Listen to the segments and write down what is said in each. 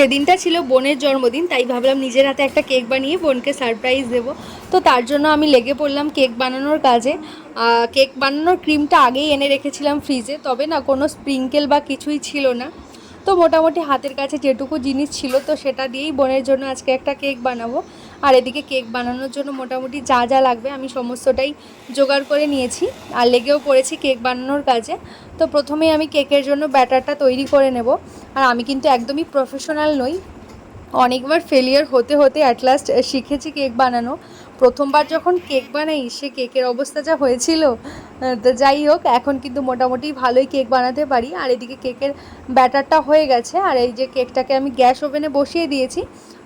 সেদিনটা ছিল বোনের জন্মদিন, তাই ভাবলাম নিজের হাতে একটা কেক বানিয়ে বোনকে সারপ্রাইজ দেব। তো তার জন্য আমি লেগে পড়লাম কেক বানানোর কাজে। কেক বানানোর ক্রিমটা আগেই এনে রেখেছিলাম ফ্রিজে তবে না কোনো স্প্রিঙ্কেল বা কিছুই ছিল না। তো মোটামুটি হাতের কাছে যেটুকু জিনিস ছিল, তো সেটা দিয়েই বোনের জন্য আজকে একটা কেক বানাবো। আর এদিকে কেক বানানোর জন্য মোটামুটি যা যা লাগবে আমি সমস্তটাই জোগাড় করে নিয়েছি। আর লেগেও পড়েছি কেক বানানোর কাজে। তো প্রথমেই আমি কেকের জন্য ব্যাটারটা তৈরি করে নেব। আর আমি কিন্তু একদমই প্রফেশনাল নই। অনেকবার ফেলিয়ার হতে হতে অ্যাট লাস্ট শিখেছি কেক বানানো। প্রথমবার যখন কেক বানাই, সে কেকের অবস্থা যা হয়েছিল তো যাই হোক, এখন কিন্তু মোটামুটি ভালোই কেক বানাতে পারি। আর এদিকে কেকের ব্যাটারটা হয়ে গেছে। আর এই যে কেকটাকে আমি গ্যাস ওভেনে বসিয়ে দিয়েছি।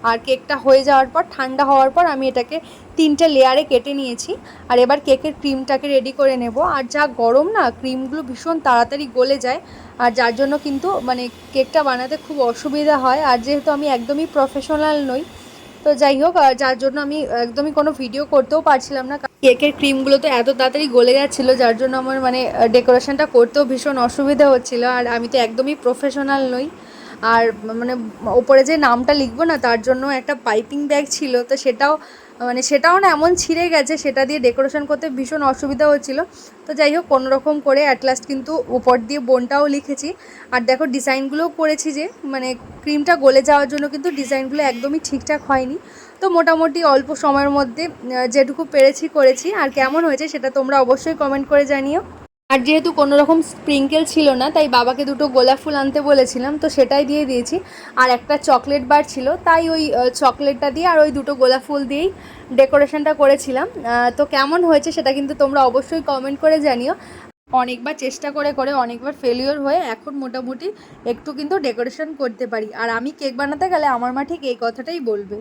আর কেকটা হয়ে যাওয়ার পর, ঠান্ডা হওয়ার পর, আমি এটাকে তিনটে লেয়ারে কেটে নিয়েছি। আর এবার কেকের ক্রিমটাকে রেডি করে নেব। আর যা গরম না, ক্রিমগুলো ভীষণ তাড়াতাড়ি গলে যায়। আর যার জন্য কিন্তু মানে কেকটা বানাতে খুব অসুবিধা হয়। আর যেহেতু আমি একদমই প্রফেশনাল নই তো যাই হোক যার জন্য আমি একদমই কোনো ভিডিও করতেও পারছিলাম না। কেকের ক্রিমগুলো তো এত তাড়াতাড়ি গলে যাচ্ছিল, যার জন্য আমার মানে ডেকোরেশনটা করতেও ভীষণ অসুবিধা হচ্ছিল। আর আমি তো একদমই প্রফেশনাল নই। আর মানে ওপরে যে নামটা লিখব না, তার জন্য একটা পাইপিং ব্যাগ ছিল। তো সেটাও মানে সেটাও না এমন ছিঁড়ে গেছে, সেটা দিয়ে ডেকোরেশন করতে ভীষণ অসুবিধা হচ্ছিল। তো যাই হোক কোনো রকম করে অ্যাট লাস্ট কিন্তু উপর দিয়ে বোনটাও লিখেছি। আর দেখো ডিজাইনগুলোও করেছি যে মানে ক্রিমটা গলে যাওয়ার জন্য কিন্তু ডিজাইনগুলো একদমই ঠিকঠাক হয়নি। তো মোটামুটি অল্প সময়ের মধ্যে যেটুকু পেরেছি করেছি। আর কেমন হয়েছে সেটা তোমরা অবশ্যই কমেন্ট করে জানিও। আর যেহেতু কোনো রকম স্প্রিঙ্কেল ছিল না, তাই বাবাকে দুটো গোলাপ ফুল আনতে বলেছিলাম, তো সেটাই দিয়ে দিয়েছি। আর একটা চকলেট বার ছিল, তাই ওই চকলেটটা দিয়ে আর ওই দুটো গোলাপ ফুল দিয়েই ডেকোরেশনটা করেছিলাম। তো কেমন হয়েছে সেটা কিন্তু তোমরা অবশ্যই কমেন্ট করে জানিও। অনেকবার চেষ্টা করে করে অনেকবার ফেলিওর হয়ে এখন মোটামুটি একটু কিন্তু ডেকোরেশন করতে পারি। আর আমি কেক বানাতে গেলে আমার মা ঠিক এই কথাটাই বলবে।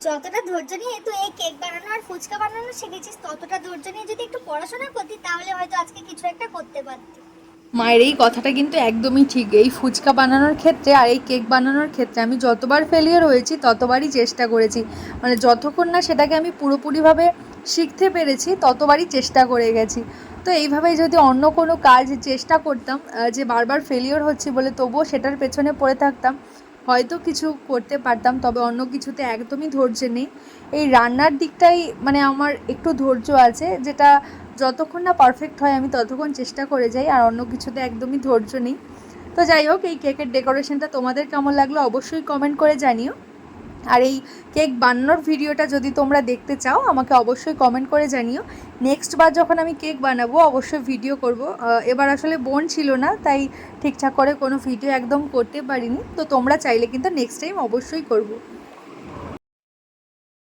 যতটা ধৈর্য নিয়ে তুই এই কেক বানানো আর ফুচকা বানানো শিখেছিস, ততটা ধৈর্য নিয়ে যদি একটু পড়াশোনা করতি, তাহলে হয়তো আজকে কিছু একটা করতে পারতি। মায়ের এই কথাটা কিন্তু একদমই ঠিক। এই ফুচকা বানানোর ক্ষেত্রে আর এই কেক বানানোর ক্ষেত্রে আমি যতবার ফেলিয়ার হয়েছি, ততবারই চেষ্টা করেছি। মানে যতক্ষণ না সেটাকে আমি পুরোপুরিভাবে শিখতে পেরেছি, ততবারই চেষ্টা করে গেছি। তো এইভাবেই যদি অন্য কোনো কাজ চেষ্টা করতাম যে বারবার ফেলিওর হচ্ছে বলে তবুও সেটার পেছনে পড়ে থাকতাম হয়তো কিছু করতে পারতাম, তবে অন্য কিছুতে একদমই ধৈর্য নেই। এই রান্নার দিকটাই মানে আমার একটু ধৈর্য আছে, যেটা যতক্ষণ না পারফেক্ট হয় আমি ততক্ষণ চেষ্টা করে যাই, আর অন্য কিছুতে একদমই ধৈর্য নেই। তো যাই হোক, এই কেকের ডেকোরেশনটা তোমাদের কেমন লাগল অবশ্যই কমেন্ট করে জানিও। আর এই কেক বানানোর ভিডিওটা যদি তোমরা দেখতে চাও, আমাকে অবশ্যই কমেন্ট করে জানিও। নেক্সট বার যখন আমি কেক বানাবো, অবশ্যই ভিডিও করব। এবার আসলে বোন ছিল না, তাই ঠিকঠাক করে কোনো ভিডিও একদম করতে পারিনি। তো তোমরা চাইলে কিন্তু নেক্সট টাইম অবশ্যই করব।